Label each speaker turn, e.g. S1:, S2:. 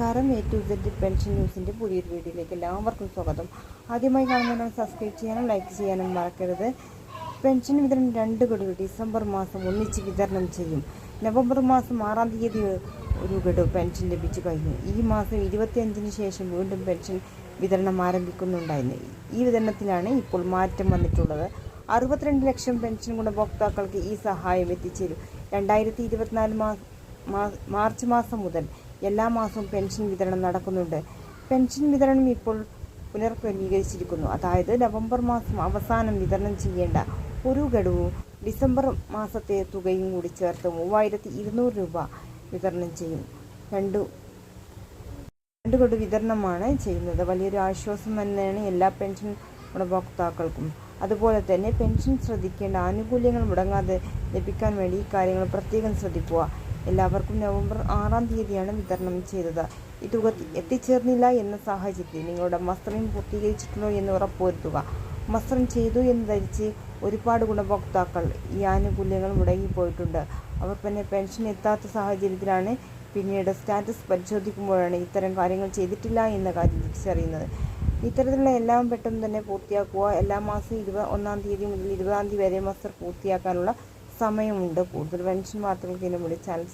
S1: നമസ്കാരം. A to Z pension ന്യൂസിന്റെ പുതിയൊരു വീഡിയോയിലേക്ക് എല്ലാവർക്കും സ്വാഗതം. ആദ്യമായി കാണുന്നവരാണ് സബ്സ്ക്രൈബ് ചെയ്യാനും ലൈക്ക് ചെയ്യാനും മറക്കരുത്. പെൻഷൻ വിതരണം രണ്ട് ഗഡു ഡിസംബർ മാസം ഒന്നിച്ച് വിതരണം ചെയ്യും. നവംബർ മാസം ആറാം തീയതി ഒരു ഗഡു പെൻഷൻ ലഭിച്ചു കഴിഞ്ഞു. ഈ മാസം ഇരുപത്തിയഞ്ചിന് ശേഷം വീണ്ടും പെൻഷൻ വിതരണം ആരംഭിക്കുന്നുണ്ടായിരുന്നു. ഈ വിതരണത്തിലാണ് ഇപ്പോൾ മാറ്റം വന്നിട്ടുള്ളത്. അറുപത്തിരണ്ട് ലക്ഷം പെൻഷൻ ഗുണഭോക്താക്കൾക്ക് ഈ സഹായം എത്തിച്ചേരും. രണ്ടായിരത്തി ഇരുപത്തിനാല് മാർച്ച് മാസം മുതൽ എല്ലാ മാസവും പെൻഷൻ വിതരണം നടക്കുന്നുണ്ട്. പെൻഷൻ വിതരണം ഇപ്പോൾ പുനർക്രമീകരിച്ചിരിക്കുന്നു. അതായത് നവംബർ മാസം അവസാനം വിതരണം ചെയ്യേണ്ട ഒരു ഗഡുവും ഡിസംബർ മാസത്തെ തുകയും കൂടി ചേർത്ത് മൂവായിരത്തി ഇരുന്നൂറ് രൂപ വിതരണം ചെയ്യും. രണ്ടു രണ്ട് ഗഡു വിതരണമാണ് ചെയ്യുന്നത്. വലിയൊരു ആശ്വാസം തന്നെയാണ് എല്ലാ പെൻഷൻ ഗുണഭോക്താക്കൾക്കും. അതുപോലെ തന്നെ പെൻഷൻ ശ്രദ്ധിക്കേണ്ട ആനുകൂല്യങ്ങൾ മുടങ്ങാതെ ലഭിക്കാൻ വേണ്ടി ഈ കാര്യങ്ങൾ പ്രത്യേകം ശ്രദ്ധിക്കുക. എല്ലാവർക്കും നവംബർ ആറാം തീയതിയാണ് വിതരണം ചെയ്തത്. ഈ തുക എത്തിച്ചേർന്നില്ല എന്ന സാഹചര്യത്തിൽ നിങ്ങളുടെ മസ്ത്രം പൂർത്തീകരിച്ചിട്ടുണ്ടോ എന്ന് ഉറപ്പുവരുത്തുക. മസ്ത്രം ചെയ്തു എന്ന് ധരിച്ച് ഒരുപാട് ഗുണഭോക്താക്കൾ ഈ ആനുകൂല്യങ്ങൾ മുടങ്ങിപ്പോയിട്ടുണ്ട്. അവർ തന്നെ പെൻഷൻ എത്താത്ത സാഹചര്യത്തിലാണ് പിന്നീട് സ്റ്റാറ്റസ് പരിശോധിക്കുമ്പോഴാണ് ഇത്തരം കാര്യങ്ങൾ ചെയ്തിട്ടില്ല എന്ന കാര്യം തിരിച്ചറിയുന്നത്. ഇത്തരത്തിലുള്ള എല്ലാം പെട്ടെന്ന് തന്നെ പൂർത്തിയാക്കുക. എല്ലാ മാസവും ഇരുപത് ഒന്നാം തീയതി മുതൽ ഇരുപതാം തീയതി വരെ മസ്റ്റർ പൂർത്തിയാക്കാനുള്ള സമയമുണ്ട്. കൂടുതൽ പെൻഷൻ വാർത്തകൾക്ക് വേണ്ടി ചാനൽ